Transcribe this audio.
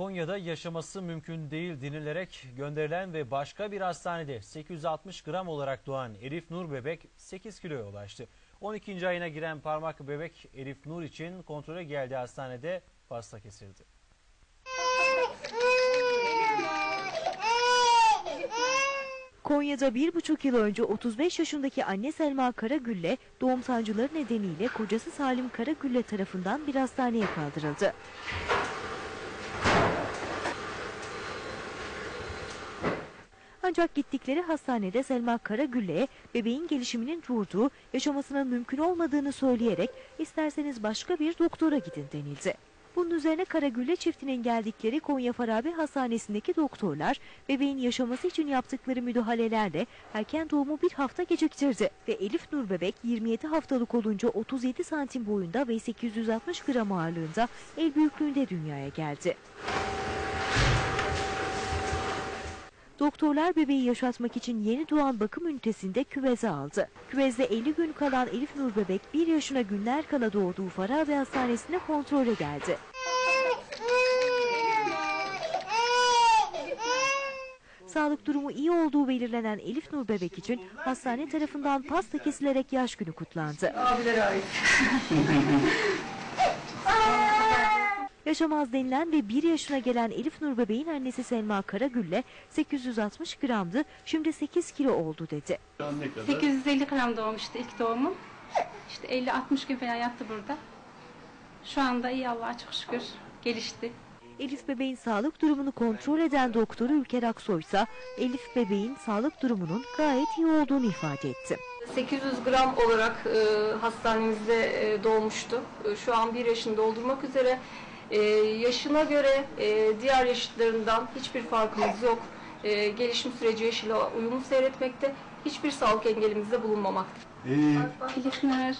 Konya'da yaşaması mümkün değil denilerek gönderilen ve başka bir hastanede 860 gram olarak doğan Elif Nur bebek 8 kiloya ulaştı. 12. ayına giren parmak bebek Elif Nur için kontrole geldiği hastanede pasta kesildi. Konya'da bir buçuk yıl önce 35 yaşındaki anne Selma Karagül'le doğum sancıları nedeniyle kocası Salim Karagül'le tarafından bir hastaneye kaldırıldı. Ancak gittikleri hastanede Selma Karagül'e bebeğin gelişiminin durduğu, yaşamasının mümkün olmadığını söyleyerek isterseniz başka bir doktora gidin denildi. Bunun üzerine Karagül'le çiftinin geldikleri Konya Farabi Hastanesi'ndeki doktorlar bebeğin yaşaması için yaptıkları müdahalelerle erken doğumu bir hafta geciktirdi ve Elif Nur bebek 27 haftalık olunca 37 santim boyunda ve 860 gram ağırlığında el büyüklüğünde dünyaya geldi. Doktorlar bebeği yaşatmak için yeni doğan bakım ünitesinde küveze aldı. Küvezde 50 gün kalan Elif Nur bebek 1 yaşına günler kala doğduğu Farabi Hastanesi'ne kontrole geldi. Sağlık durumu iyi olduğu belirlenen Elif Nur bebek için hastane tarafından pasta kesilerek yaş günü kutlandı. Yaşamaz denilen ve 1 yaşına gelen Elif Nur bebeğin annesi Selma Karagül'le 860 gramdı, şimdi 8 kilo oldu dedi. 850 gram doğmuştu ilk doğumum. İşte 50-60 gün falan yattı burada. Şu anda iyi Allah'a çok şükür gelişti. Elif bebeğin sağlık durumunu kontrol eden doktoru Ülker Aksoy ise Elif bebeğin sağlık durumunun gayet iyi olduğunu ifade etti. 800 gram olarak e, hastanemizde e, doğmuştu. E, şu an 1 yaşını doldurmak üzere. E, yaşına göre e, diğer yaşıtlarından hiçbir farkımız yok. E, gelişim süreci yaşıyla uyumlu seyretmekte. Hiçbir sağlık engelimizde bulunmamaktadır. Elif Nur.